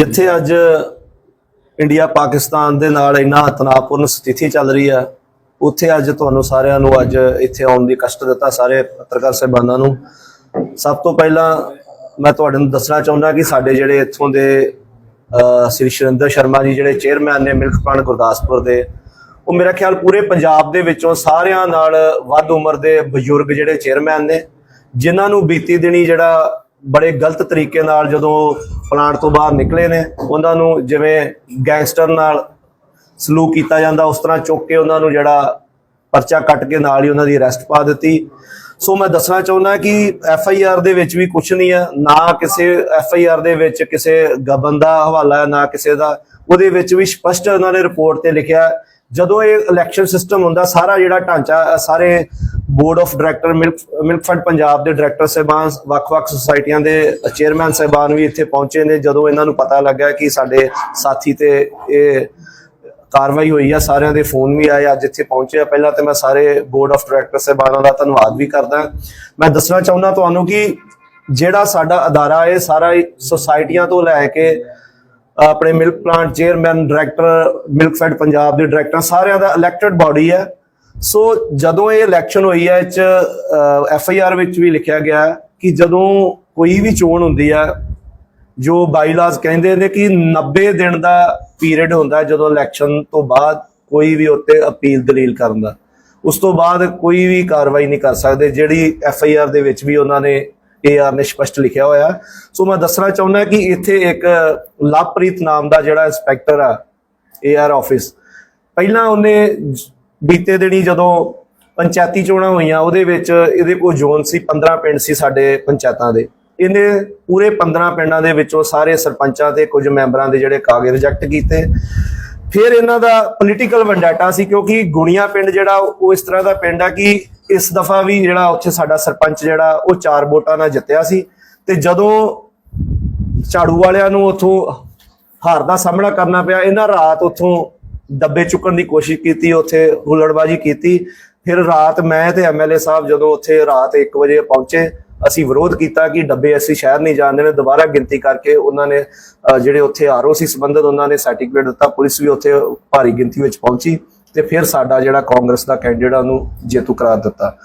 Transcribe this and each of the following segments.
ਜਿੱਥੇ ਅੱਜ ਇੰਡੀਆ ਪਾਕਿਸਤਾਨ ਦੇ ਨਾਲ ਇੰਨਾ ਤਣਾਅਪੂਰਨ ਸਥਿਤੀ ਚੱਲ ਰਹੀ ਹੈ, ਉੱਥੇ ਅੱਜ ਤੁਹਾਨੂੰ ਸਾਰਿਆਂ ਨੂੰ ਅੱਜ ਇੱਥੇ ਆਉਣ ਦੀ ਕਸ਼ਟ ਦਿੱਤਾ ਸਾਰੇ ਪੱਤਰਕਾਰ ਸਹਿਬਾਨਾਂ ਨੂੰ। ਸਭ ਤੋਂ ਪਹਿਲਾਂ ਮੈਂ ਤੁਹਾਡੇ ਨੂੰ ਦੱਸਣਾ ਚਾਹੁੰਦਾ ਕਿ ਸਾਡੇ ਜਿਹੜੇ ਇੱਥੋਂ ਦੇ ਸ੍ਰੀ ਸ਼ਰਿੰਦਰ ਸ਼ਰਮਾ ਜੀ ਜਿਹੜੇ ਚੇਅਰਮੈਨ ਨੇ ਮਿਲਕ ਪਲਾਂਟ ਗੁਰਦਾਸਪੁਰ ਦੇ, ਉਹ ਮੇਰਾ ਖਿਆਲ ਪੂਰੇ ਪੰਜਾਬ ਦੇ ਵਿੱਚੋਂ ਸਾਰਿਆਂ ਨਾਲ ਵੱਧ ਉਮਰ ਦੇ ਬਜ਼ੁਰਗ ਜਿਹੜੇ ਚੇਅਰਮੈਨ ਨੇ, ਜਿਨ੍ਹਾਂ ਨੂੰ ਬੀਤੀ ਦਿਨੀ ਜਿਹੜਾ ਬੜੇ ਗਲਤ ਤਰੀਕੇ ਨਾਲ ਜਦੋਂ ਪਲਾਂਟ ਤੋਂ ਬਾਹਰ ਨਿਕਲੇ ਨੇ, ਉਹਨਾਂ ਨੂੰ ਜਿਵੇਂ ਗੈਂਗਸਟਰ ਨਾਲ ਸਲੂਕ ਕੀਤਾ ਜਾਂਦਾ, ਉਸ ਤਰ੍ਹਾਂ ਚੁੱਕ ਕੇ ਉਹਨਾਂ ਨੂੰ ਜਿਹੜਾ ਪਰਚਾ ਕੱਟ ਕੇ ਨਾਲ ਹੀ ਉਹਨਾਂ ਦੀ ਅਰੈਸਟ ਪਾ ਦਿੱਤੀ। ਸੋ ਮੈਂ ਦੱਸਣਾ ਚਾਹੁੰਦਾ ਕਿ ਐਫ ਆਈ ਆਰ ਦੇ ਵਿੱਚ ਵੀ ਕੁਝ ਨਹੀਂ ਹੈ, ਨਾ ਕਿਸੇ ਐਫ ਆਈ ਆਰ ਦੇ ਵਿੱਚ ਕਿਸੇ ਗਬਨ ਦਾ ਹਵਾਲਾ ਹੈ, ਨਾ ਕਿਸੇ ਦਾ। ਉਹਦੇ ਵਿੱਚ ਵੀ ਸਪਸ਼ਟ ਉਹਨਾਂ ਨੇ ਰਿਪੋਰਟ ਤੇ ਲਿਖਿਆ ਜਦੋਂ ਇਹ ਇਲੈਕਸ਼ਨ ਸਿਸਟਮ ਹੁੰਦਾ, ਸਾਰਾ ਜਿਹੜਾ ਢਾਂਚਾ ਸਾਰੇ board of director milk milk fund Punjab ਦੇ ਡਾਇਰੈਕਟਰ ਸਾਹਿਬਾਨ, ਵੱਖ-ਵੱਖ ਸੁਸਾਇਟੀਆਂ ਦੇ ਚੇਅਰਮੈਨ ਸਾਹਿਬਾਨ ਵੀ ਇੱਥੇ ਪਹੁੰਚੇ ਨੇ। ਜਦੋਂ ਇਹਨਾਂ ਨੂੰ ਪਤਾ ਲੱਗਾ ਕਿ ਸਾਡੇ ਸਾਥੀ ਤੇ ਇਹ ਕਾਰਵਾਈ ਹੋਈ ਆ, ਸਾਰਿਆਂ ਦੇ ਫੋਨ ਵੀ ਆਏ, ਅੱਜ ਇੱਥੇ ਪਹੁੰਚੇ ਆ। ਪਹਿਲਾਂ ਤੇ ਮੈਂ ਸਾਰੇ ਬੋਰਡ ਆਫ ਡਾਇਰੈਕਟਰ ਸਾਹਿਬਾਨਾਂ ਦਾ ਧੰਨਵਾਦ ਵੀ ਕਰਦਾ। ਮੈਂ ਦੱਸਣਾ ਚਾਹੁੰਦਾ ਤੁਹਾਨੂੰ ਕਿ ਜਿਹੜਾ ਸਾਡਾ ਅਦਾਰਾ ਹੈ, ਸਾਰਾ ਹੀ ਸੁਸਾਇਟੀਆਂ ਤੋਂ ਲੈ ਕੇ ਆਪਣੇ milk plant chairman, director, milk fed Punjab ਦੇ ਡਾਇਰੈਕਟਰ, ਸਾਰਿਆਂ ਦਾ ਇਲੈਕਟਡ ਬਾਡੀ ਹੈ। ਸੋ ਜਦੋਂ ਇਹ ਇਲੈਕਸ਼ਨ ਹੋਈ ਹੈ, ਇਹ ਚ ਐਫ ਆਈ ਆਰ ਵਿੱਚ ਵੀ ਲਿਖਿਆ ਗਿਆ ਕਿ ਜਦੋਂ ਕੋਈ ਵੀ ਚੋਣ ਹੁੰਦੀ ਹੈ, ਜੋ ਬਾਈਲਾਜ਼ ਕਹਿੰਦੇ ਨੇ ਕਿ 90 ਦਿਨ ਦਾ ਪੀਰੀਅਡ ਹੁੰਦਾ ਜਦੋਂ ਇਲੈਕਸ਼ਨ ਤੋਂ ਬਾਅਦ ਕੋਈ ਵੀ ਉੱਤੇ ਅਪੀਲ ਦਲੀਲ ਕਰਨ ਦਾ। ਉਸ ਤੋਂ ਬਾਅਦ ਕੋਈ ਵੀ ਕਾਰਵਾਈ ਨਹੀਂ ਕਰ ਸਕਦੇ, ਜਿਹੜੀ ਐਫ ਆਈ ਆਰ ਦੇ ਵਿੱਚ ਵੀ ਉਹਨਾਂ ਨੇ ਏ ਆਰ ਨੇ ਸਪਸ਼ਟ ਲਿਖਿਆ ਹੋਇਆ। ਸੋ ਮੈਂ ਦੱਸਣਾ ਚਾਹੁੰਦਾ ਕਿ ਇੱਥੇ ਇੱਕ ਲਵਪ੍ਰੀਤ ਨਾਮ ਦਾ ਜਿਹੜਾ ਇੰਸਪੈਕਟਰ ਆ ਏ ਆਰ ਆਫਿਸ ਪਹਿਲਾਂ ਉਹਨੇ ਬੀਤੇ ਦਿਨੀ ਜਦੋਂ ਪੰਚਾਇਤੀ ਚੋਣਾਂ ਹੋਈਆਂ, ਉਹਦੇ ਵਿੱਚ ਇਹਦੇ ਕੋਲ ਜ਼ੋਨ ਸੀ 15 ਪਿੰਡ ਸੀ ਸਾਡੇ ਪੰਚਾਇਤਾਂ ਦੇ। ਇਹਨੇ ਪੂਰੇ 15 ਪਿੰਡਾਂ ਦੇ ਵਿੱਚੋਂ ਸਾਰੇ ਸਰਪੰਚਾਂ ਤੇ ਕੁਝ ਮੈਂਬਰਾਂ ਦੇ ਜਿਹੜੇ ਕਾਗਜ਼ ਰਿਜੈਕਟ ਕੀਤੇ। ਫਿਰ ਇਹਨਾਂ ਦਾ ਪੋਲੀਟੀਕਲ ਵੰਡਾਟਾ ਸੀ ਕਿਉਂਕਿ ਗੁਣੀਆਂ ਪਿੰਡ ਜਿਹੜਾ ਉਹ ਇਸ ਤਰ੍ਹਾਂ ਦਾ ਪਿੰਡ ਆ ਕਿ ਇਸ ਦਫਾ ਵੀ ਜਿਹੜਾ ਉੱਥੇ ਸਾਡਾ ਸਰਪੰਚ ਜਿਹੜਾ ਉਹ ਚਾਰ ਵੋਟਾਂ ਨਾਲ ਜਿੱਤਿਆ ਸੀ ਤੇ ਜਦੋਂ ਝਾੜੂ ਵਾਲਿਆਂ ਨੂੰ ਉੱਥੋਂ ਹਾਰ ਦਾ ਸਾਹਮਣਾ ਕਰਨਾ ਪਿਆ, ਇਹਨਾਂ ਰਾਤ ਉੱਥੋਂ ਦੱਬੇ ਚੁੱਕਣ ਦੀ ਕੋਸ਼ਿਸ਼ ਕੀਤੀ, ਉੱਥੇ ਹੁਲੜਬਾਜੀ ਕੀਤੀ। ਫਿਰ ਰਾਤ ਮੈਂ ਤੇ ਐਮਐਲਏ ਸਾਹਿਬ ਜਦੋਂ ਉੱਥੇ ਰਾਤ 1 ਵਜੇ ਪਹੁੰਚੇ ਅਸੀਂ ਵਿਰੋਧ ਕੀਤਾ ਕਿ ਡੱਬੇ ਅਸੀਂ ਸ਼ਹਿਰ ਨਹੀਂ ਜਾਣ ਦੇਣੇ। ਦੁਬਾਰਾ ਗਿਣਤੀ ਕਰਕੇ ਉਹਨਾਂ ਨੇ ਜਿਹੜੇ ਉੱਥੇ ਆਰਓ ਸੀ ਸੰਬੰਧਤ ਉਹਨਾਂ ਨੇ ਸਰਟੀਫਿਕੇਟ ਦਿੱਤਾ, ਪੁਲਿਸ ਵੀ ਉੱਥੇ ਭਾਰੀ ਗਿਣਤੀ ਵਿੱਚ ਪਹੁੰਚੀ ਤੇ ਫਿਰ ਸਾਡਾ ਜਿਹੜਾ ਕਾਂਗਰਸ ਦਾ ਕੈਂਡੀਡੇਟ ਉਹਨੂੰ ਜੇਤੂ ਕਰਾਰ ਦਿੱਤਾ।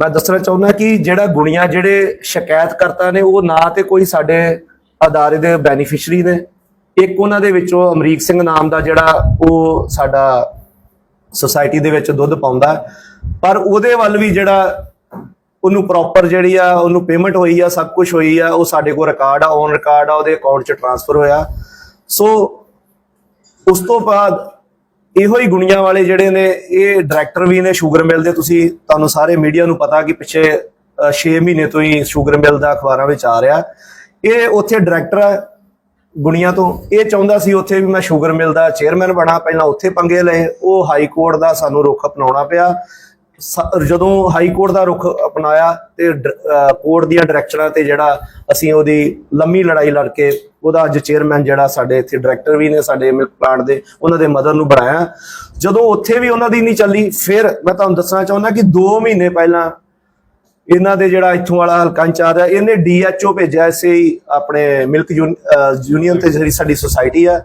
ਮੈਂ ਦੱਸਣਾ ਚਾਹੁੰਦਾ ਕਿ ਜਿਹੜਾ ਗੁਣੀਆਂ ਜਿਹੜੇ ਸ਼ਿਕਾਇਤਕਰਤਾ ਨੇ, ਉਹ ਨਾ ਤੇ ਕੋਈ ਸਾਡੇ ਅਦਾਰੇ ਦੇ ਬੈਨੀਫੀਸ਼ਰੀ ਨੇ। ਇੱਕ ਉਹਨਾਂ ਦੇ ਵਿੱਚੋਂ ਅਮਰੀਕ ਸਿੰਘ ਨਾਮ ਦਾ ਜਿਹੜਾ ਉਹ ਸਾਡਾ ਸੁਸਾਇਟੀ ਦੇ ਵਿੱਚ ਦੁੱਧ ਪਾਉਂਦਾ। ਪਰ ਉਹਦੇ ਵੱਲ ਵੀ ਜਿਹੜਾ ਉਹਨੂੰ ਪ੍ਰੋਪਰ ਜਿਹੜੀ ਆ, ਉਹਨੂੰ ਪੇਮੈਂਟ ਹੋਈ ਆ, ਸਭ ਕੁਝ ਹੋਈ ਆ, ਉਹ ਸਾਡੇ ਕੋਲ ਰਿਕਾਰਡ ਆ ਔਨ ਰਿਕਾਰਡ ਆ, ਉਹਦੇ ਅਕਾਊਂਟ 'ਚ ਟ੍ਰਾਂਸਫਰ ਹੋਇਆ। ਸੋ ਉਸ ਤੋਂ ਬਾਅਦ ਇਹੋ ਹੀ ਗੁਣੀਆਂ ਵਾਲੇ ਜਿਹੜੇ ਨੇ, ਇਹ ਡਾਇਰੈਕਟਰ ਵੀ ਨੇ ਸ਼ੂਗਰ ਮਿਲ ਦੇ। ਤੁਸੀਂ, ਤੁਹਾਨੂੰ ਸਾਰੇ ਮੀਡੀਆ ਨੂੰ ਪਤਾ ਕਿ ਪਿੱਛੇ 6 ਮਹੀਨੇ ਤੋਂ ਹੀ ਸ਼ੂਗਰ ਮਿਲ ਦਾ ਅਖਬਾਰਾਂ ਵਿੱਚ ਆ ਰਿਹਾ। ਇਹ ਉੱਥੇ ਡਾਇਰੈਕਟਰ ਹੈ ਗੁਣੀਆਂ ਤੋਂ। ਇਹ ਚਾਹੁੰਦਾ ਸੀ ਉੱਥੇ ਵੀ ਮੈਂ ਸ਼ੂਗਰ ਮਿਲ ਦਾ ਚੇਅਰਮੈਨ ਬਣਾ। ਪਹਿਲਾਂ ਉੱਥੇ ਪੰਗੇ ਲਏ। ਉਹ ਹਾਈ ਕੋਰਟ ਦਾ ਸਾਨੂੰ ਰੁਖ ਅਪਣਾਉਣਾ ਪਿਆ। ਸ- ਜਦੋਂ ਹਾਈ ਕੋਰਟ ਦਾ ਰੁਖ ਅਪਣਾਇਆ ਤੇ ਡ- ਅਹ ਕੋਰਟ ਦੀਆਂ ਡਾਇਰੈਕਸ਼ਨਾਂ ਤੇ ਜਿਹੜਾ ਅਸੀਂ ਉਹਦੀ ਲੰਮੀ ਲੜਾਈ ਲੜ ਕੇ ਉਹਦਾ ਅੱਜ ਚੇਅਰਮੈਨ ਜਿਹੜਾ ਸਾਡੇ ਇੱਥੇ ਡਾਇਰੈਕਟਰ ਵੀ ਨੇ, ਸਾਡੇ ਮਿਲਕ ਪਲਾਂਟ ਦੇ, ਉਹਨਾਂ ਦੇ ਮਦਰ ਨੂੰ ਬਣਾਇਆ। ਜਦੋਂ ਉੱਥੇ ਵੀ ਉਹਨਾਂ ਦੀ ਨਹੀਂ ਚੱਲੀ, ਫਿਰ ਮੈਂ ਤੁਹਾਨੂੰ ਦੱਸਣਾ ਚਾਹੁੰਦਾ ਕਿ 2 ਮਹੀਨੇ ਪਹਿਲਾਂ ਇਹਨਾਂ ਦੇ ਜਿਹੜਾ ਇੱਥੋਂ ਵਾਲਾ ਹਲਕਾ ਇੰਚਾਰਜ ਹੈ ਇਹਨੇ ਡੀਐਚਓ ਭੇਜਿਆ ਇਸੇ ਆਪਣੇ ਮਿਲਕ ਯੂਨ- ਯੂਨੀਅਨ ਤੇ ਜਿਹੜੀ ਸਾਡੀ ਸੁਸਾਇਟੀ ਆ,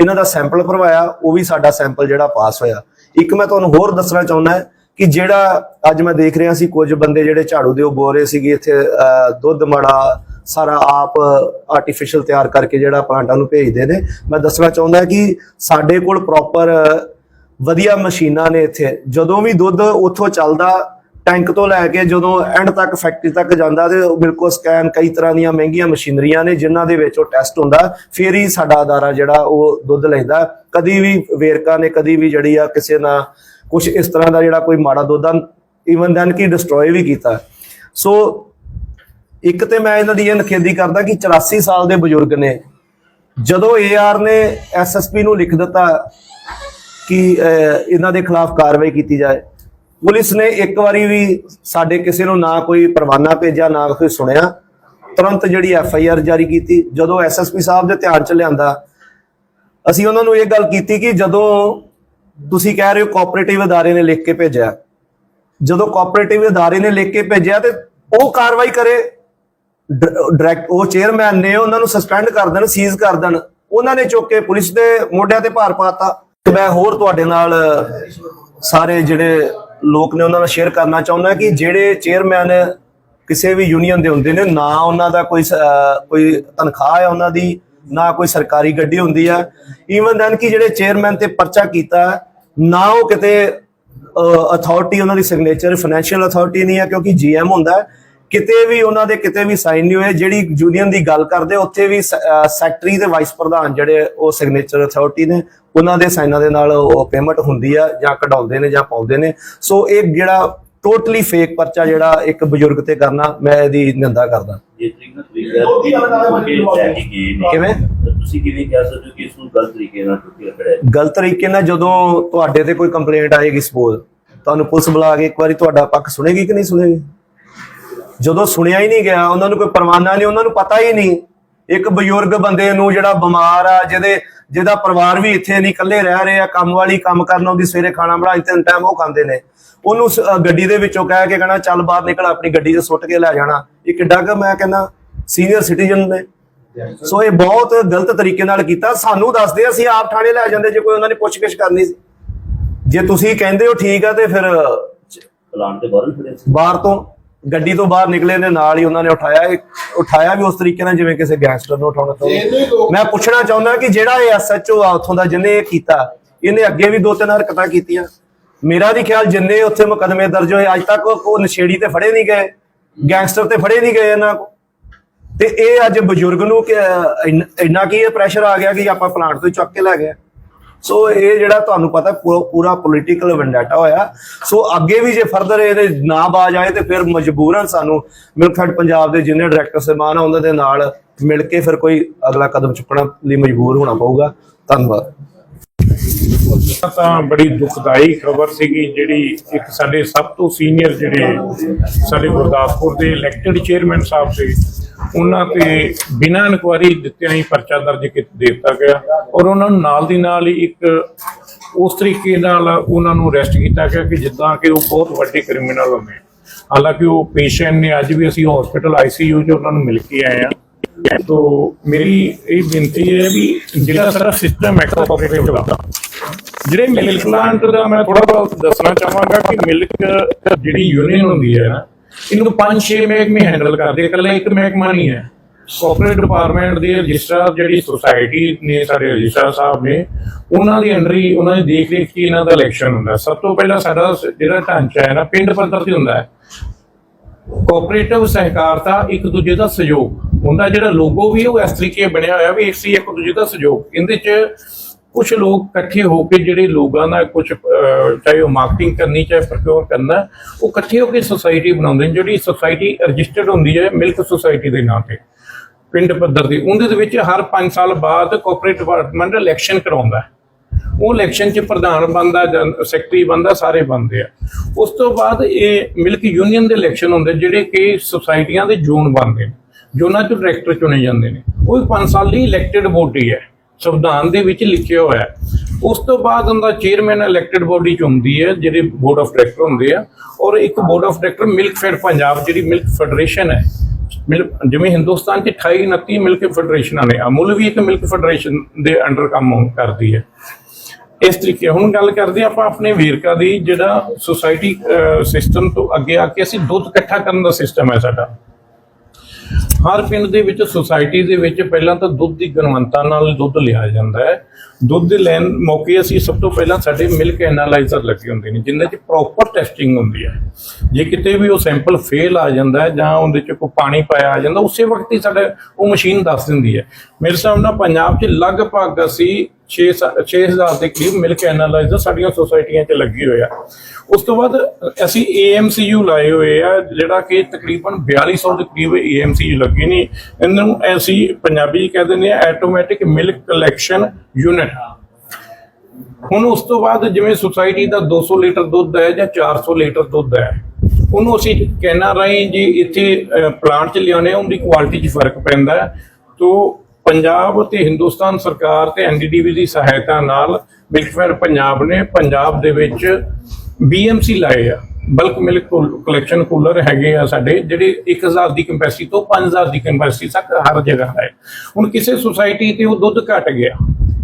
ਇਹਨਾਂ ਦਾ ਸੈਂਪਲ ਭਰਵਾਇਆ, ਉਹ ਵੀ ਸਾਡਾ ਸੈਂਪਲ ਜਿਹੜਾ ਪਾਸ ਹੋਇਆ। ਇੱਕ ਮੈਂ ਤੁਹਾਨੂੰ ਹੋਰ ਦੱਸਣਾ ਚਾਹੁੰਦਾ ਕਿ ਜਿਹੜਾ ਅੱਜ ਮੈਂ ਦੇਖ ਰਿਹਾ ਸੀ ਕੁਝ ਬੰਦੇ ਜਿਹੜੇ ਝਾੜੂ ਦੇ ਉਹ ਬੋ ਰਹੇ ਸੀਗੇ ਇੱਥੇ ਅਹ, ਦੁੱਧ ਮੜਾ ਸਾਰਾ ਆਪ ਆਰਟੀਫੀਸ਼ੀਅਲ ਤਿਆਰ ਕਰਕੇ ਜਿਹੜਾ ਪਲਾਂਟਾਂ ਨੂੰ ਭੇਜਦੇ ਨੇ। ਮੈਂ ਦੱਸਣਾ ਚਾਹੁੰਦਾ ਕਿ ਸਾਡੇ ਕੋਲ ਪ੍ਰੋਪਰ ਵਧੀਆ ਮਸ਼ੀਨਾਂ ਨੇ ਇੱਥੇ। ਜਦੋਂ ਵੀ ਦੁੱਧ ਉੱਥੋਂ ਚੱਲਦਾ ਟੈਂਕ ਤੋਂ ਲੈ ਕੇ ਜਦੋਂ ਐਂਡ ਤੱਕ ਫੈਕਟਰੀ ਤੱਕ ਜਾਂਦਾ ਤੇ ਬਿਲਕੁਲ ਸਕੈਨ ਕਈ ਤਰ੍ਹਾਂ ਦੀਆਂ ਮਹਿੰਗੀਆਂ ਮਸ਼ੀਨਰੀਆਂ ਨੇ ਜਿਨ੍ਹਾਂ ਦੇ ਵਿੱਚ ਉਹ ਟੈਸਟ ਹੁੰਦਾ। ਫਿਰ ਹੀ ਸਾਡਾ ਅਦਾਰਾ ਜਿਹੜਾ ਉਹ ਦੁੱਧ ਲੈਂਦਾ। ਕਦੀ ਵੀ ਵੇਰਕਾ ਨੇ ਕਦੀ ਵੀ ਜਿਹੜੀ ਆ ਕਿਸੇ ਨਾਲ ਕੁਝ ਇਸ ਤਰ੍ਹਾਂ ਦਾ ਜਿਹੜਾ ਕੋਈ ਮਾੜਾ ਦੁੱਧ ਇਵਨ ਦੈਨ ਕਿ ਡਿਸਟਰੋਏ ਵੀ ਕੀਤਾ। ਸੋ ਇੱਕ ਤੇ ਮੈਂ ਇਹਨਾਂ ਦੀ ਇਹ ਨਖੇਦੀ ਕਰਦਾ ਕਿ 84 ਸਾਲ ਦੇ ਬਜ਼ੁਰਗ ਨੇ, ਜਦੋਂ ਏਆਰ ਨੇ ਐਸਐਸਪੀ ਨੂੰ ਲਿਖ ਦਿੱਤਾ ਕਿ ਇਹਨਾਂ ਦੇ ਖਿਲਾਫ ਕਾਰਵਾਈ ਕੀਤੀ ਜਾਏ, ਪੁਲਿਸ ਨੇ ਇੱਕ ਵਾਰੀ ਵੀ ਸਾਡੇ ਕਿਸੇ ਨੂੰ ਨਾ ਕੋਈ ਪਰਵਾਨਾ ਭੇਜਿਆ, ਨਾ ਕੋਈ ਸੁਣਿਆ। ਤੁਰੰਤ ਜਿਹੜੀ ਐਫ ਆਈ ਆਰ ਜਾਰੀ ਕੀਤੀ, ਜਦੋਂ ਐਸਐਸਪੀ ਸਾਹਿਬ ਦੇ ਧਿਆਨ ਚ ਲਿਆਂਦਾ, ਅਸੀਂ ਉਹਨਾਂ ਨੂੰ ਇਹ ਗੱਲ ਕੀਤੀ ਕਿ ਜਦੋਂ ਤੁਸੀਂ ਕਹਿ ਰਹੇ ਹੋ ਕੋਆਪਰੇਟਿਵ ਅਦਾਰੇ ਨੇ ਲਿਖ ਕੇ ਭੇਜਿਆ ਜਦੋਂ ਕੋਆਪਰੇਟਿਵ ਅਦਾਰੇ ਨੇ ਲਿਖ ਕੇ ਭੇਜਿਆ ਤੇ ਉਹ ਕਾਰਵਾਈ ਕਰੇ ਡਾਇਰੈਕਟ ਉਹ ਚੇਅਰਮੈਨ ਨੇ ਉਹਨਾਂ ਨੂੰ ਸਸਪੈਂਡ ਕਰ ਦੇਣ ਸੀਜ਼ ਕਰ ਦੇਣ। ਉਹਨਾਂ ਨੇ ਚੁੱਕ ਕੇ ਪੁਲਿਸ ਦੇ ਮੋਢਿਆਂ ਤੇ ਭਾਰ ਪਾਤਾ। ਤੇ ਮੈਂ ਹੋਰ ਤੁਹਾਡੇ ਨਾਲ ਸਾਰੇ ਜਿਹੜੇ ਲੋਕ ਨੇ ਉਹਨਾਂ ਨਾਲ ਸ਼ੇਅਰ ਕਰਨਾ ਚਾਹੁੰਦਾ ਕਿ ਜਿਹੜੇ ਚੇਅਰਮੈਨ ਕਿਸੇ ਵੀ ਯੂਨੀਅਨ ਦੇ ਹੁੰਦੇ ਨੇ, ਨਾ ਉਹਨਾਂ ਦਾ ਕੋਈ ਕੋਈ ਤਨਖਾਹ ਹੈ ਉਹਨਾਂ ਦੀ ਨਾ ਕੋਈ ਸਰਕਾਰੀ ਗੱਡੀ ਹੁੰਦੀ ਆ। ਈਵਨ ਦੈਨ ਕਿ ਜਿਹੜੇ ਚੇਅਰਮੈਨ ਤੇ ਪਰਚਾ ਕੀਤਾ ਹੈ, ਨਾ ਉਹ ਕਿਤੇ ਅਥਾਰਟੀ ਉਹਨਾਂ ਦੀ ਸਿਗਨੇਚਰ ਫਾਈਨੈਂਸ਼ੀਅਲ ਅਥਾਰਟੀ ਨਹੀਂ ਹੈ ਕਿਉਂਕਿ ਜੀਐਮ ਹੁੰਦਾ। ਕਿਤੇ ਵੀ ਉਹਨਾਂ ਦੇ ਕਿਤੇ ਵੀ ਸਾਈਨ ਨਹੀਂ ਹੋਏ ਜਿਹੜੀ ਯੂਨੀਅਨ ਦੀ ਗੱਲ ਕਰਦੇ ਉੱਥੇ ਵੀ ਸੈਕਟਰੀ ਤੇ ਵਾਈਸ ਪ੍ਰਧਾਨ ਜਿਹੜੇ ਉਹ ਸਿਗਨੇਚਰ ਅਥਾਰਟੀ ਨੇ ਉਹਨਾਂ ਦੇ ਸਾਈਨਾਂ ਦੇ ਨਾਲ ਉਹ ਪੇਮੈਂਟ ਹੁੰਦੀ ਆ ਜਾਂ ਕਢਾਉਂਦੇ ਨੇ ਜਾਂ ਪਾਉਂਦੇ ਨੇ। ਸੋ ਇਹ ਜਿਹੜਾ ਟੋਟਲੀ ਫੇਕ ਪਰਚਾ ਜਿਹੜਾ ਇੱਕ ਬਜ਼ੁਰਗ ਤੇ ਕਰਨਾ ਮੈਂ ਇਹਦੀ ਨਿੰਦਾ ਕਰਦਾ। ਜਿਸ ਤਰੀਕੇ ਨਾਲ ਤੁਸੀਂ ਕਹਿ ਰਹੇ ਹੋ ਕਿ ਉਹ ਲੈ ਕੇ ਗਏ ਨੇ ਕਿਵੇਂ? ਤੁਸੀਂ ਕਿਵੇਂ ਕਹਿ ਸਕਦੇ ਹੋ ਕਿ ਇਸ ਨੂੰ ਗਲਤ ਤਰੀਕੇ ਨਾਲ ਟੁੱਟਿਆ ਖੜਾ ਗਲਤ ਤਰੀਕੇ ਨਾਲ ਜਦੋਂ ਤੁਹਾਡੇ ਤੇ ਕੋਈ ਕੰਪਲੇਂਟ ਆਏਗੀ ਸਪੋਜ਼ ਤੁਹਾਨੂੰ ਪੁਲਿਸ ਬੁਲਾ ਕੇ ਇੱਕ ਵਾਰੀ ਤੁਹਾਡਾ ਪੱਖ ਸੁਣੇਗੀ ਕਿ ਨਹੀਂ ਸੁਣੇਗੀ? ਜਦੋਂ ਸੁਣਿਆ ਹੀ ਨਹੀਂ ਗਿਆ ਉਹਨਾਂ ਨੂੰ ਕੋਈ ਪਰਵਾਨਾ ਨਹੀਂ ਉਹਨਾਂ ਨੂੰ ਪਤਾ ਹੀ ਨਹੀਂ। ਇੱਕ ਬਜ਼ੁਰਗ ਬੰਦੇ ਨੂੰ ਜਿਹੜਾ ਬਿਮਾਰ ਆ ਜਿਹਦੇ ਜਿਹਦਾ ਪਰਿਵਾਰ ਵੀ ਇੱਥੇ ਨਹੀਂ ਇਕੱਲੇ ਰਹਿ ਰਹੇ ਆ ਕੰਮ ਵਾਲੀ ਕੰਮ ਕਰਨ ਆਉਂਦੀ ਸਵੇਰੇ ਖਾਣਾ ਬਣਾ ਤਿੰਨ ਟਾਈਮ ਉਹ ਖਾਂਦੇ ਨੇ। ਉਹਨੂੰ ਗੱਡੀ ਦੇ ਵਿੱਚੋਂ ਕਹਿ ਕੇ ਕਹਿਣਾ ਚੱਲ ਬਾਹਰ ਨਿਕਲ ਆਪਣੀ ਗੱਡੀ 'ਚ ਸੁੱਟ ਕੇ ਲੈ ਜਾਣਾ। ਇਹ ਕਿੱਡਾ ਕੁ ਮੈਂ ਕਹਿੰਦਾ ਸੀਨੀਅਰ ਸਿਟੀਜ਼ਨ ਨੇ। ਸੋ ਇਹ ਬਹੁਤ ਗਲਤ ਤਰੀਕੇ ਨਾਲ ਕੀਤਾ। ਸਾਨੂੰ ਦੱਸਦੇ ਅਸੀਂ ਆਪ ਥਾਣੇ ਲੈ ਜਾਂਦੇ ਜੇ ਕੋਈ ਉਹਨਾਂ ਨੇ ਪੁੱਛਗਿੱਛ ਕਰਨੀ ਸੀ। ਜੇ ਤੁਸੀਂ ਕਹਿੰਦੇ ਹੋ ਠੀਕ ਆ ਤੇ ਫਿਰ ਪਲਾਨ ਤੇ ਬਾਹਰ ਤੋਂ ਗੱਡੀ ਤੋਂ ਬਾਹਰ ਨਿਕਲੇ ਨੇ ਨਾਲ ਹੀ ਉਹਨਾਂ ਨੇ ਉਠਾਇਆ ਉਠਾਇਆ ਵੀ ਉਸ ਤਰੀਕੇ ਨਾਲ ਜਿਵੇਂ ਕਿਸੇ ਗੈਂਗਸਟਰ ਨੂੰ ਉਠਾਉਣਾ ਚਾਹੁੰਦਾ। ਮੈਂ ਪੁੱਛਣਾ ਚਾਹੁੰਦਾ ਕਿ ਜਿਹੜਾ ਇਹ ਐਸਐਚਓ ਆ ਉੱਥੋਂ ਦਾ ਜਿਹਨੇ ਇਹ ਕੀਤਾ ਇਹਨੇ ਅੱਗੇ ਵੀ ਦੋ ਤਿੰਨ ਹਰਕਤਾਂ ਕੀਤੀਆਂ। ਮੇਰਾ ਵੀ ਖਿਆਲ ਜਿੰਨੇ ਉੱਥੇ ਮੁਕਦਮੇ ਦਰਜ ਹੋਏ ਅੱਜ ਤੱਕ ਉਹ ਨਸ਼ੇੜੀ ਤੇ ਫੜੇ ਨਹੀਂ ਗਏ ਗੈਂਗਸਟਰ ਤੇ ਫੜੇ ਨਹੀਂ ਗਏ ਇਹਨਾਂ ਕੋ ਤੇ ਇਹ ਅੱਜ ਬਜ਼ੁਰਗ ਨੂੰ ਕਿ, ਇੰਨ- ਕੀ ਇਹ ਪ੍ਰੈਸ਼ਰ ਆ ਗਿਆ ਕਿ ਆਪਾਂ ਪਲਾਂਟ ਤੋਂ ਚੁੱਕ ਕੇ ਲੈ ਗਏ। ਸੋ ਇਹ ਜਿਹੜਾ ਤੁਹਾਨੂੰ ਪਤਾ ਪੂਰਾ ਪੋਲੀਟੀਕਲ ਵੈਂਡਾਟਾ ਹੋਇਆ। ਸੋ ਅੱਗੇ ਵੀ ਜੇ ਫਰਦਰ ਇਹਦੇ ਨਾ ਬਾਜ ਆਏ ਤੇ ਫਿਰ ਮਜਬੂਰਨ ਸਾਨੂੰ ਮਿਲਕਫੈਡ ਪੰਜਾਬ ਦੇ ਜਿੰਨੇ ਡਾਇਰੈਕਟਰ ਸਹਿਬਾਨ ਆ, ਉਹਨਾਂ ਦੇ ਨਾਲ ਮਿਲ ਕੇ ਫਿਰ ਕੋਈ ਅਗਲਾ ਕਦਮ ਚੁੱਕਣਾ ਲਈ ਮਜਬੂਰ ਹੋਣਾ ਪਊਗਾ। ਧੰਨਵਾਦ। ਤਾਂ ਬੜੀ ਦੁਖਦਾਈ ਖਬਰ ਸੀਗੀ, ਜਿਹੜੀ ਇੱਕ ਸਾਡੇ ਸਭ ਤੋਂ ਸੀਨੀਅਰ ਜਿਹੜੇ ਸਾਡੇ ਗੁਰਦਾਸਪੁਰ ਦੇ ਇਲੈਕਟਿਡ ਚੇਅਰਮੈਨ ਸਾਹਿਬ ਸੀ ਉਹਨਾਂ ਤੇ ਬਿਨਾਂ ਇਨਕੁਆਰੀ ਦਿੱਤਿਆਂ ਹੀ ਪਰਚਾ ਦਰਜ ਦਿੱਤਾ ਗਿਆ ਔਰ ਉਹਨਾਂ ਨੂੰ ਨਾਲ ਦੀ ਨਾਲ ਹੀ ਇੱਕ ਉਸ ਤਰੀਕੇ ਨਾਲ ਉਹਨਾਂ ਨੂੰ ਅਰੈਸਟ ਕੀਤਾ ਗਿਆ ਕਿ ਜਿੱਦਾਂ ਕਿ ਉਹ ਬਹੁਤ ਵੱਡੇ ਕ੍ਰਿਮੀਨਲ ਹੁੰਦੇ ਹਾਲਾਂਕਿ ਉਹ ਪੇਸ਼ੈਂਟ ਨੇ, ਅੱਜ ਵੀ ਅਸੀਂ ਹਸਪੀਟਲ ਆਈਸੀਯੂ 'ਚ ਉਹਨਾਂ ਨੂੰ ਮਿਲ ਕੇ ਆਏ ਆ ਤੋ ਮੇਰੀ ਇਹ ਬੇਨਤੀ ਹੈ ਵੀ ਜਿਹੜਾ ਸਾਡਾ ਸਿਸਟਮ ਹੈ ਕੋਆਪਰੇਟਿਵ ਦਾ, ਜਿਹੜੇ ਮਿਲਕ ਪਲਾਂਟ ਦਾ ਮੈਂ ਥੋੜਾ ਬਹੁਤ ਦੱਸਣਾ ਚਾਹਾਂਗਾ ਕਿ ਮਿਲਕ ਜਿਹੜੀ ਯੂਨੀਅਨ ਹੁੰਦੀ ਹੈ ਨਾ ਇਹਨੂੰ ਪੰਜ ਛੇ ਮਹਿਕਮੇ ਹੈਂਡਲ ਕਰਦੇ, ਇਕੱਲਾ ਇੱਕ ਮਹਿਕਮਾ ਨਹੀਂ ਹੈ। ਕੋਆਪਰੇਟ ਡਿਪਾਰਟਮੈਂਟ ਦੇ ਰਜਿਸਟਰ ਜਿਹੜੀ ਸੁਸਾਇਟੀ ਨੇ ਸਾਡੇ ਰਜਿਸਟਰ ਸਾਹਿਬ ਨੇ, ਉਹਨਾਂ ਦੀ ਅੰਡਰ ਉਹਨਾਂ ਦੀ ਦੇਖ ਰੇਖ 'ਚ ਇਹਨਾਂ ਦਾ ਇਲੈਕਸ਼ਨ ਹੁੰਦਾ ਸਭ ਤੋਂ ਪਹਿਲਾਂ ਸਾਡਾ ਜਿਹੜਾ ਢਾਂਚਾ ਹੈ ਨਾ, ਪਿੰਡ ਪੱਧਰ ਤੇ ਹੁੰਦਾ ਹੈ। ਕੋਆਪਰੇਟਿਵ ਸਹਿਕਾਰਤਾ ਇੱਕ ਦੂਜੇ ਦਾ ਸਹਿਯੋਗ ਹੁੰਦਾ ਜਿਹੜਾ ਲੋਗੋ ਵੀ ਉਹ ਇਸ ਤਰੀਕੇ ਬਣਿਆ ਹੋਇਆ ਵੀ ਅਸੀਂ ਇੱਕ ਦੂਜੇ ਦਾ ਸਹਿਯੋਗ। ਇਹਦੇ 'ਚ ਕੁਝ ਲੋਕ ਇਕੱਠੇ ਹੋ ਕੇ ਜਿਹੜੇ ਲੋਕਾਂ ਦਾ ਕੁਝ ਚਾਹੇ ਉਹ ਮਾਰਕੀਟਿੰਗ ਕਰਨੀ, ਚਾਹੇ ਪ੍ਰੋਕਿਓਰ ਕਰਨਾ, ਉਹ ਇਕੱਠੇ ਹੋ ਕੇ ਸੁਸਾਇਟੀ ਬਣਾਉਂਦੇ ਨੇ, ਜਿਹੜੀ ਸੁਸਾਇਟੀ ਰਜਿਸਟਰਡ ਹੁੰਦੀ ਹੈ ਮਿਲਕ ਸੁਸਾਇਟੀ ਦੇ ਨਾਂ ਤੇ, ਪਿੰਡ ਪੱਧਰ ਦੀ ਉਹਦੇ ਦੇ ਵਿੱਚ ਹਰ 5 ਸਾਲ ਬਾਅਦ ਕੋਆਪਰੇਟ ਡਿਪਾਰਟਮੈਂਟ ਇਲੈਕਸ਼ਨ ਕਰਾਉਂਦਾ ਉਹ ਇਲੈਕਸ਼ਨ 'ਚ ਪ੍ਰਧਾਨ ਬੰਦਾ ਸੈਕਟਰੀ ਬੰਦਾ ਸਾਰੇ ਬੰਦੇ ਆ। ਉਸ ਤੋਂ ਬਾਅਦ ਇਹ ਮਿਲਕ ਯੂਨੀਅਨ ਦੇ ਇਲੈਕਸ਼ਨ ਹੁੰਦੇ, ਜਿਹੜੇ ਕਿ ਸੁਸਾਇਟੀਆਂ ਦੇ ਜ਼ੋਨ ਬਣਦੇ ਨੇ, ਜ਼ੋਨਾਂ 'ਚ ਡਾਇਰੈਕਟਰ ਚੁਣੇ ਜਾਂਦੇ ਨੇ। ਉਹ 5 ਸਾਲ ਲਈ ਇਲੈਕਟਿਡ ਬੋਡੀ ਹੈ। ਸੰਵਿਧਾਨ ਦੇ ਵਿੱਚ ਲਿਖਿਆ ਹੋਇਆ ਹੈ। ਉਸ ਤੋਂ ਬਾਅਦ ਉਹਦਾ ਚੇਅਰਮੈਨ ਇਲੈਕਟਿਡ ਬੋਡੀ ਚ ਹੁੰਦੀ ਹੈ, ਜਿਹੜੇ ਬੋਰਡ ਆਫ ਡਾਇਰੈਕਟਰ ਹੁੰਦੇ ਆ ਔਰ ਇੱਕ board of director milk fed Punjab, ਜਿਹੜੀ ਮਿਲਕ ਫੈਡਰੇਸ਼ਨ ਹੈ। ਮਿਲਕ, ਜਿਵੇਂ ਹਿੰਦੁਸਤਾਨ 'ਚ 28 29 ਮਿਲਕ ਫੈਡਰੇਸ਼ਨਾਂ ਨੇ, ਅਮੁਲ ਵੀ ਇੱਕ ਮਿਲਕ ਫੈਡਰੇਸ਼ਨ ਦੇ ਅੰਡਰ ਕੰਮ ਕਰਦੀ ਹੈ। ਇਸ ਤਰੀਕੇ, ਹੁਣ ਗੱਲ ਕਰਦੇ ਹਾਂ ਆਪਾਂ ਆਪਣੇ ਵੇਰਕਾ ਦੀ, ਜਿਹੜਾ ਸੁਸਾਇਟੀ ਸਿਸਟਮ ਤੋਂ ਅੱਗੇ ਆ ਕੇ ਅਸੀਂ ਦੁੱਧ ਇਕੱਠਾ ਕਰਨ ਦਾ ਸਿਸਟਮ ਹੈ ਸਾਡਾ। ਹਰ ਪਿੰਡ ਦੇ ਵਿੱਚ ਸੁਸਾਇਟੀ ਦੇ ਵਿੱਚ ਪਹਿਲਾਂ ਤਾਂ ਦੁੱਧ ਦੀ ਗੁਣਵੰਤਾ ਨਾਲ ਦੁੱਧ ਲਿਆ ਜਾਂਦਾ ਹੈ। ਦੁੱਧ ਦੇ ਲੈਣ ਮੌਕੇ ਅਸੀਂ ਸਭ ਤੋਂ ਪਹਿਲਾਂ ਸਾਡੇ ਮਿਲਕ ਐਨਾਲਾਈਜ਼ਰ ਲੱਗੇ ਹੁੰਦੇ ਨੇ ਜਿਨ੍ਹਾਂ 'ਚ ਪ੍ਰੋਪਰ ਟੈਸਟਿੰਗ ਹੁੰਦੀ ਹੈ। ਜੇ ਕਿਤੇ ਵੀ ਉਹ ਸੈਂਪਲ ਫੇਲ ਆ ਜਾਂਦਾ ਹੈ ਜਾਂ ਉਹਦੇ 'ਚ ਕੋਈ ਪਾਣੀ ਪਾਇਆ ਆ ਜਾਂਦਾ, ਉਸੇ ਵਕਤ ਹੀ ਸਾਡਾ ਉਹ ਮਸ਼ੀਨ ਦੱਸ ਦਿੰਦੀ ਹੈ। ਮੇਰੇ ਹਿਸਾਬ ਨਾਲ ਪੰਜਾਬ 'ਚ ਲਗਭਗ ਅਸੀਂ 6 6000 ਦੇ ਕਰੀਬ ਮਿਲਕ ਐਨਾਲਾਈਜ਼ਰ ਸਾਡੀਆਂ ਸੁਸਾਇਟੀਆਂ 'ਚ ਲੱਗੇ ਹੋਏ ਆ। ਉਸ ਤੋਂ ਬਾਅਦ ਅਸੀਂ AMCU ਲਾਏ ਹੋਏ ਆ ਜਿਹੜਾ ਕਿ ਤਕਰੀਬਨ 4200 ਦੇ ਕਰੀਬ AMCU ਲੱਗੇ ਨੇ ਇਹਨਾਂ ਨੂੰ ਅਸੀਂ ਪੰਜਾਬੀ ਕਹਿ ਦਿੰਦੇ ਆ ਆਟੋਮੈਟਿਕ ਮਿਲਕ ਕਲੈਕਸ਼ਨ ਯੂਨਿਟ ਹੁਣ ਉਸ ਤੋਂ ਬਾਅਦ ਜਿਵੇਂ ਸੁਸਾਇਟੀ ਦਾ 200 ਲੀਟਰ ਦੁੱਧ ਹੈ ਜਾਂ 400 ਲੀਟਰ ਦੁੱਧ ਹੈ ਉਹਨੂੰ ਅਸੀਂ ਕਹਿਣਾ ਰਾਹੀਂ ਜੀ ਇੱਥੇ ਪਲਾਂਟ 'ਚ ਲਿਆਉਣੇ ਆ, ਉਹਦੀ ਕੁਆਲਿਟੀ 'ਚ ਫ਼ਰਕ ਪੈਂਦਾ ਹੈ। ਤੋ ਪੰਜਾਬ ਤੇ ਹਿੰਦੁਸਤਾਨ ਸਰਕਾਰ ਤੇ ਐਨਡੀਡੀਬੀ ਦੀ ਸਹਾਇਤਾ ਨਾਲ ਮਿਲਕਫੇਅਰ ਪੰਜਾਬ ਨੇ ਪੰਜਾਬ ਦੇ ਵਿੱਚ ਬੀਐਮਸੀ ਲਾਏ ਆ। ਬਲਕ ਮਿਲਕ ਕਲੈਕਸ਼ਨ ਕੂਲਰ ਹੈਗੇ ਆ ਸਾਡੇ, ਜਿਹੜੇ 1000 ਦੀ ਕੰਪੈਸਿਟੀ ਤੋਂ 5000 ਦੀ ਕੰਪੈਸਿਟੀ ਤੱਕ ਹਰ ਜਗ੍ਹਾ ਹੈ। ਹੁਣ ਕਿਸੇ ਸੁਸਾਇਟੀ ਤੇ ਉਹ ਦੁੱਧ ਘਟ ਗਿਆ।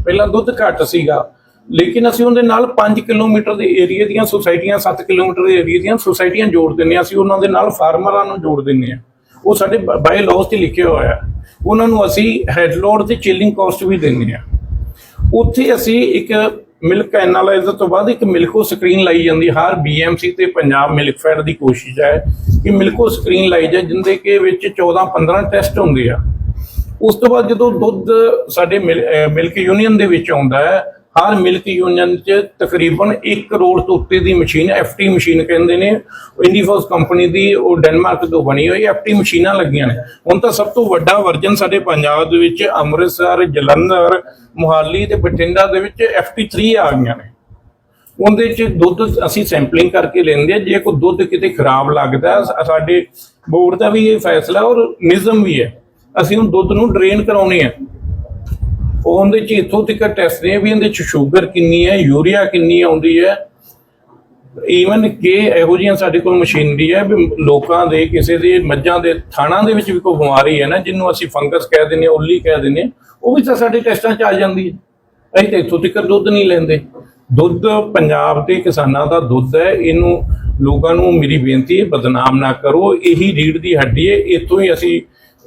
ਪਹਿਲਾਂ ਦੁੱਧ ਘਟ ਸੀਗਾ, ਲੇਕਿਨ ਅਸੀਂ ਉਹਦੇ ਨਾਲ 5 ਕਿਲੋਮੀਟਰ ਦੇ ਏਰੀਆ ਦੀਆਂ ਸੁਸਾਇਟੀਆਂ 7 ਕਿਲੋਮੀਟਰ ਦੇ ਏਰੀਆ ਦੀਆਂ ਸੁਸਾਇਟੀਆਂ ਜੋੜ ਦਿੰਨੇ ਹਾਂ। ਅਸੀਂ ਉਹਨਾਂ ਦੇ ਨਾਲ ਫਾਰਮਰਾਂ ਨੂੰ ਜੋੜ ਦਿੰਨੇ ਆ ਉਹ ਸਾਡੇ ਬਾਈ ਲਾਅਸ ਤੇ ਲਿਖਿਆ ਹੋਇਆ ਹੈ। ਉਹਨਾਂ ਨੂੰ ਅਸੀਂ ਹੈਡ ਲੋਡ ਤੇ ਚਿਲਿੰਗ ਕਾਸਟ ਵੀ ਦਿੰਦੇ ਆ ਉੱਥੇ ਅਸੀਂ ਇੱਕ ਮਿਲਕ ਐਨਾਲਾਈਜ਼ਰ ਤੋਂ ਬਾਅਦ ਇੱਕ ਮਿਲਕੋ ਸਕਰੀਨ ਲਾਈ ਜਾਂਦੀ ਹੈ। ਹਰ ਬੀਐਮਸੀ ਤੇ ਪੰਜਾਬ ਮਿਲਕ ਫੈਡ ਦੀ ਕੋਸ਼ਿਸ਼ ਹੈ ਕਿ ਮਿਲਕੋ ਸਕਰੀਨ ਲਾਈ ਜਾਏ, ਜਿੰਦੇ ਕੇ ਵਿੱਚ 14 15 ਟੈਸਟ ਹੁੰਦੇ ਆ ਉਸ ਤੋਂ ਬਾਅਦ ਜਦੋਂ ਦੁੱਧ ਸਾਡੇ ਮਿਲ- ਮਿਲਕ ਯੂਨੀਅਨ ਦੇ ਵਿੱਚ ਆਉਂਦਾ ਹੈ ਹਰ ਮਿਲਕ ਯੂਨੀਅਨ 'ਚ ਤਕਰੀਬਨ 1 ਕਰੋੜ ਤੋਂ ਉੱਤੇ ਦੀ ਮਸ਼ੀਨ ਐਫਟੀ ਮਸ਼ੀਨ ਕਹਿੰਦੇ ਨੇ। ਇੰਡੀਫੋਸ ਕੰਪਨੀ ਦੀ, ਉਹ ਡੈਨਮਾਰਕ ਤੋਂ ਬਣੀ ਹੋਈ ਐਫਟੀ ਮਸ਼ੀਨਾਂ ਲੱਗੀਆਂ ਨੇ। ਹੁਣ ਤਾਂ ਸਭ ਤੋਂ ਵੱਡਾ ਵਰਜਨ ਸਾਡੇ ਪੰਜਾਬ ਦੇ ਵਿੱਚ ਅੰਮ੍ਰਿਤਸਰ, ਜਲੰਧਰ, ਮੁਹਾਲੀ ਤੇ ਬਠਿੰਡਾ ਦੇ ਵਿੱਚ ਐਫਟੀ 3 ਆ ਗਈਆਂ ਨੇ। ਉਹਦੇ ਚ ਦੁੱਧ ਅਸੀਂ ਸੈਂਪਲਿੰਗ ਕਰਕੇ ਲੈਂਦੇ ਆ। ਜੇ ਕੋਈ ਦੁੱਧ ਕਿਤੇ ਖਰਾਬ ਲੱਗਦਾ, ਸਾਡੇ ਬੋਰਡ ਦਾ ਵੀ ਇਹ ਫੈਸਲਾ ਔਰ ਨਿਜ਼ਮ ਵੀ ਹੈ। ਅਸੀਂ ਉਹ ਦੁੱਧ ਨੂੰ ਡਰੇਨ ਕਰਾਉਣੇ ਆ। ਉਹਦੇ ਚ ਇਥੋਂ ਤੱਕ ਟੈਸਟ ਨੇ ਵੀ ਇਹਦੇ ਚ ਸ਼ੂਗਰ ਕਿੰਨੀ ਹੈ ਯੂਰੀਆ ਕਿੰਨੀ ਆਉਂਦੀ ਹੈ। ਈਵਨ ਕਿ ਇਹੋ ਜਿਹੀਆਂ ਸਾਡੇ ਕੋਲ ਮਸ਼ੀਨਰੀ ਹੈ ਵੀ ਲੋਕਾਂ ਦੇ, ਕਿਸੇ ਦੇ ਮੱਝਾਂ ਦੇ, ਥਾਣਾ ਦੇ ਵਿੱਚ ਵੀ ਕੋਈ ਬਿਮਾਰੀ ਹੈ ਨਾ, ਜਿਹਨੂੰ ਅਸੀਂ ਫੰਗਸ ਕਹਿ ਦਿੰਦੇ ਹਾਂ, ਉੱਲੀ ਕਹਿ ਦਿੰਦੇ ਹਾਂ, ਉਹ ਵੀ ਤਾਂ ਸਾਡੇ ਟੈਸਟਾਂ 'ਚ ਆ ਜਾਂਦੀ ਹੈ। ਅਸੀਂ ਤਾਂ ਇੱਥੋਂ ਤੱਕ ਦੁੱਧ ਨਹੀਂ ਲੈਂਦੇ। ਦੁੱਧ ਪੰਜਾਬ ਦੇ ਕਿਸਾਨਾਂ ਦਾ ਦੁੱਧ ਹੈ, ਇਹਨੂੰ ਲੋਕਾਂ ਨੂੰ ਮੇਰੀ ਬੇਨਤੀ ਹੈ, ਬਦਨਾਮ ਨਾ ਕਰੋ, ਇਹੀ ਰੀੜ ਦੀ ਹੱਡੀ ਹੈ, ਇੱਥੋਂ ਹੀ ਅਸੀਂ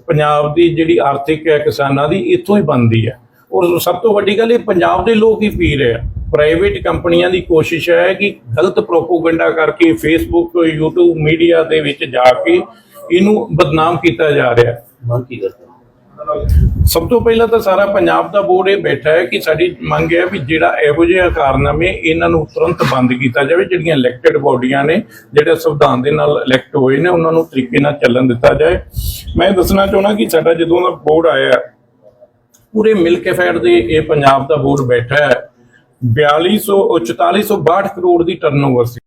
ਪੰਜਾਬ ਦੀ ਜਿਹੜੀ ਆਰਥਿਕ ਹੈ ਕਿਸਾਨਾਂ ਦੀ, ਇੱਥੋਂ ਹੀ ਬਣਦੀ ਹੈ। ਔਰ ਸਭ ਤੋਂ ਵੱਡੀ ਗੱਲ ਇਹ ਪੰਜਾਬ ਦੇ ਲੋਕ ਹੀ ਪੀ ਰਹੇ ਆ ਪ੍ਰਾਈਵੇਟ ਕੰਪਨੀਆਂ ਦੀ ਕੋਸ਼ਿਸ਼ ਹੈ ਕਿ ਗਲਤ ਪ੍ਰੋਪੋਗੈਂਡਾ ਕਰਕੇ ਫੇਸਬੁੱਕ YouTube ਮੀਡੀਆ ਦੇ ਵਿੱਚ ਜਾ ਕੇ ਇਹਨੂੰ ਬਦਨਾਮ ਕੀਤਾ ਜਾ ਰਿਹਾ ਹੈ। ਮੰਗ ਕੀ ਕਰਦੇ ਸਭ ਤੋਂ ਪਹਿਲਾਂ ਤਾਂ ਸਾਰਾ ਪੰਜਾਬ ਦਾ ਬੋਰਡ ਇਹ ਬੈਠਾ ਹੈ ਕਿ ਸਾਡੀ ਮੰਗ ਹੈ ਵੀ ਜਿਹੜਾ ਇਹੋ ਜਿਹੇ ਕਾਰਨਾਮੇ ਇਹਨਾਂ ਨੂੰ ਤੁਰੰਤ ਬੰਦ ਕੀਤਾ ਜਾਵੇ ਜਿਹੜੀਆਂ ਇਲੈਕਟਿਡ ਬਾਡੀਆਂ ਨੇ ਜਿਹੜੇ ਸੰਵਿਧਾਨ ਦੇ ਨਾਲ ਇਲੈਕਟ ਹੋਏ ਨੇ ਉਹਨਾਂ ਨੂੰ ਤਰੀਕੇ ਨਾਲ ਚੱਲਣ ਦਿੱਤਾ ਜਾਏ। ਮੈਂ ਦੱਸਣਾ ਚਾਹੁੰਦਾ ਕਿ ਸਾਡਾ ਜਦੋਂ ਦਾ ਬੋਰਡ ਆਇਆ ਪੂਰੇ ਮਿਲਕ ਫੈਡ ਦੇ ਇਹ ਪੰਜਾਬ ਦਾ ਬੋਰਡ ਬੈਠਾ ਹੈ। 4200 4462 ਕਰੋੜ ਦੀ ਟਰਨਓਵਰ ਸੀ।